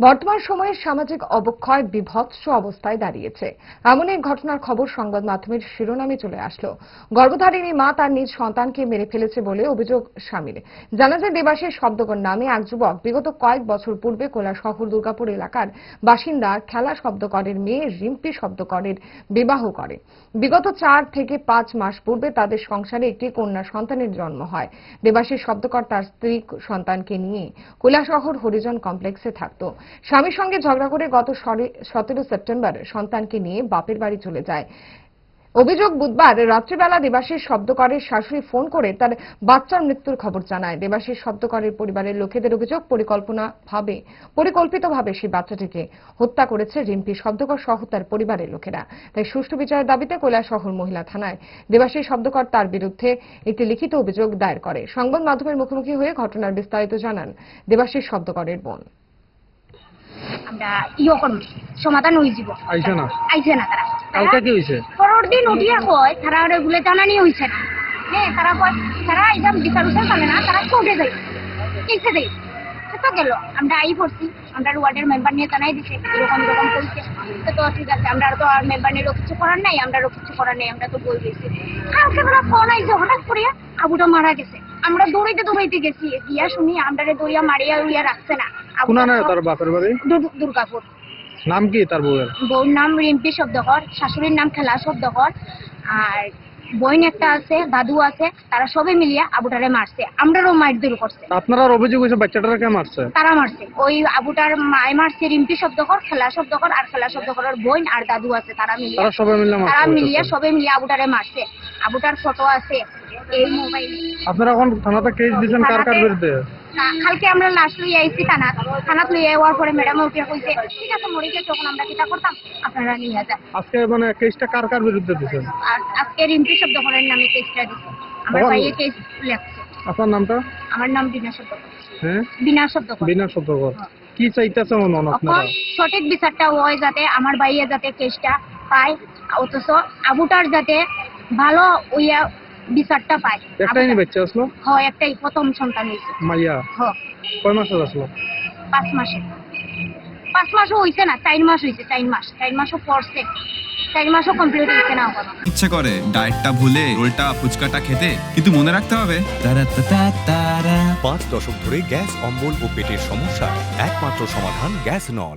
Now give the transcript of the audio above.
বর্তমান সময়ে সামাজিক অবক্ষয় বিভৎস অবস্থায় দাঁড়িয়েছে। এমন এক ঘটনার খবর সংবাদ মাধ্যমের শিরোনামে চলে আসলো। গর্ভধারিণী মা তার নিজ সন্তানকে মেরে ফেলেছে বলে অভিযোগ স্বামীর। জানা যায় দেবাশিস শব্দকর নামে এক যুবক বিগত কয়েক বছর পূর্বে কোলা শহর দুর্গাপুর এলাকার বাসিন্দা খেলা শব্দকরের মেয়ে রিম্পি শব্দকরের বিবাহ করে। বিগত চার থেকে পাঁচ মাস পূর্বে তাদের সংসারে একটি কন্যা সন্তানের জন্ম হয়। দেবাশিস শব্দকর তার স্ত্রী সন্তানকে নিয়ে কৈলাসহর হরিজন কমপ্লেক্সে থাকত। স্বামীর সঙ্গে ঝগড়া করে গত সতেরো সেপ্টেম্বর সন্তানকে নিয়ে বাপের বাড়ি চলে যায়। অভিযোগ বুধবার রাত্রিবেলা দেবাশিস শব্দকরের শাশুড়ি ফোন করে তার বাচ্চার মৃত্যুর খবর জানায়। দেবাশিস শব্দকরের পরিবারের লোকেদের অভিযোগ, পরিকল্পনা ভাবে পরিকল্পিতভাবে সেই বাচ্চাটিকে হত্যা করেছে রিম্পি শব্দকর সহ তার পরিবারের লোকেরা। তাই সুষ্ঠু বিচারের দাবিতে কৈলাসহর মহিলা থানায় দেবাশিস শব্দকর তার বিরুদ্ধে একটি লিখিত অভিযোগ দায়ের করে। সংবাদ মাধ্যমের মুখোমুখি হয়ে ঘটনার বিস্তারিত জানান দেবাশিস শব্দকরের বোন। আমরা ইয়ে সমাধান হয়ে যাব। আইসে না? আইছে না তারা। কালকে কি হয়েছে পরের দিন উঠিয়া কয় তারা ওগুলো জানানি হয়েছে না। হ্যাঁ তারা কয় তারা একদম বিচার না তারা যাই কেসে দেয় তো গেল। আমরা আই পড়ছি। আমরা ওয়ার্ডের মেম্বার নিয়ে জানাই দিছে। এরকম এরকম কইছে। তো তো ঠিক আছে আমরা তো আর মেম্বার নিয়ে কিছু করার নাই আমরা কিছু করার নাই আমরা তো বই দিয়েছি। কালকে বেলা ফোন আইছে হঠাৎ করিয়া আবুটা মারা গেছে। আমরা দৌড়াইতে দৌড়াইতে গেছি। গিয়া শুনি আমরা দৌড়িয়া মারিয়া উইয়া রাখছে না। তার বাপের বাড়ি? দুর্গাপুর। নাম কি তার বউয়ের? বউর নাম রিম্পি শব্দকর শাশুড়ির নাম খেলা শব্দকর আর বোন একটা আছে দাদু আছে তারা সবে মিলিয়ে আবুটারে মারছে। আমরারও মাইর দূর করছে। আপনার আর অভিযোগ হয়েছে বাচ্চাটারা কে মারছে? তারা মারছে। ওই আবুটার মায় মারছে রিম্পি শব্দকর খেলা শব্দকর আর খেলা শব্দকরের আর দাদু আছে তারা মিলিয়ে। তারা সবাই মিলে তারা মিলিয়ে। সবে মিলিয়ে আবুটারে মারছে। আবুটার ফটো আছে এই মোবাইল। আপনারা এখন থানাতে কেস দিয়েছেন কার কার বিরুদ্ধে? কালকে আমরা লাস্ট লই আইছি থানাত। লই পরে ম্যাডাম কইছে ঠিক আছে মরে গেছে তখন আমরা কিটা করতাম আপনারা নিয়ে যান। আজকে মানে কেসটা কার কার বিরুদ্ধে দিয়েছেন? আজকে রিম্পি শব্দকরের নামে কেসটা দিছে। আমার। ভাইয়ে কেস লেখছে। আপনার নামটা? আমার নাম বিনা শব্দকর হ্যাঁ? বিনা শব্দকর বিনা সতর্কর কি চাইতেছে মন আপনারা? সঠিক বিচারটা হয় যাতে আমার ভাইয়ে যাতে কেসটা পায়। অথচ আবুটার যাতে ভালো ওইয়া বিচারটা পায়। একটাই নি বাচ্চা আসলো? হয় একটাই প্রথম সন্তান হয়েছে। মাইয়া হ কয় মাসের আসলো? পাঁচ মাসে। পাঁচ মাসও হয়েছে না চার মাস হয়েছে চার মাস। চার মাসও পড়ছে। চার মাসও কমপ্লিট হয়েছে না এখনও ইচ্ছে করে ডায়েটটা ভুলে রোলটা ফুচকাটা খেতে কিন্তু মনে রাখতে হবে। পাঁচ দশক ধরে গ্যাস অম্বল ও পেটের সমস্যা একমাত্র সমাধান গ্যাস নল।